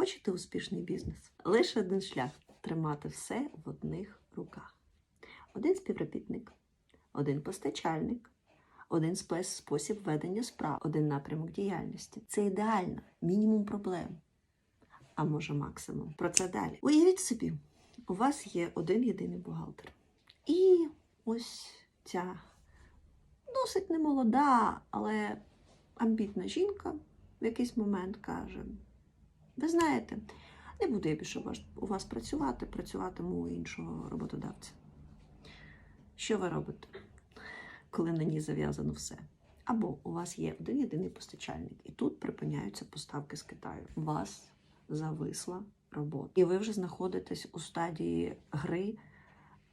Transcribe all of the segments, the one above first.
Хочете успішний бізнес? Лише один шлях тримати все в одних руках. Один співробітник, один постачальник, один спосіб ведення справ, один напрямок діяльності. Це ідеально, мінімум проблем. А може максимум. Про це далі. Уявіть собі, у вас є один єдиний бухгалтер. І ось ця досить немолода, але амбітна жінка в якийсь момент каже: Ви знаєте, не буду я більше у вас, працювати, працюватиму у іншого роботодавця. Що ви робите, коли на ній зав'язано все? Або у вас є один єдиний постачальник, і тут припиняються поставки з Китаю. У вас зависла робота. І ви вже знаходитесь у стадії гри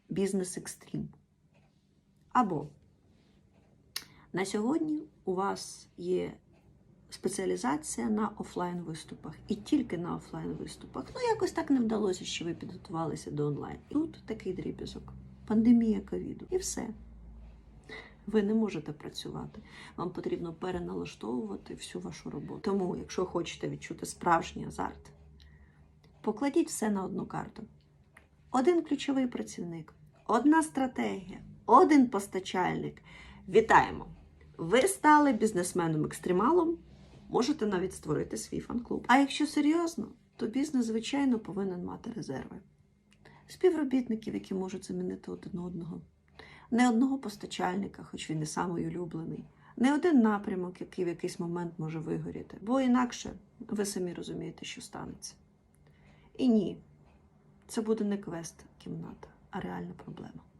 бізнес екстрім. Або на сьогодні у вас є спеціалізація на офлайн виступах і тільки на офлайн виступах. Ну, якось так не вдалося, що ви підготувалися до онлайн. Тут такий дріб'язок. Пандемія ковіду. І все. Ви не можете працювати. Вам потрібно переналаштовувати всю вашу роботу. Тому, якщо хочете відчути справжній азарт, покладіть все на одну карту. Один ключовий працівник, одна стратегія, один постачальник. Вітаємо! Ви стали бізнесменом-екстремалом, можете навіть створити свій фан-клуб. А якщо серйозно, то бізнес, звичайно, повинен мати резерви. Співробітників, які можуть замінити один одного, не одного постачальника, хоч він і самий улюблений, не один напрямок, який в якийсь момент може вигоріти, бо інакше ви самі розумієте, що станеться. І ні, це буде не квест кімната, а реальна проблема.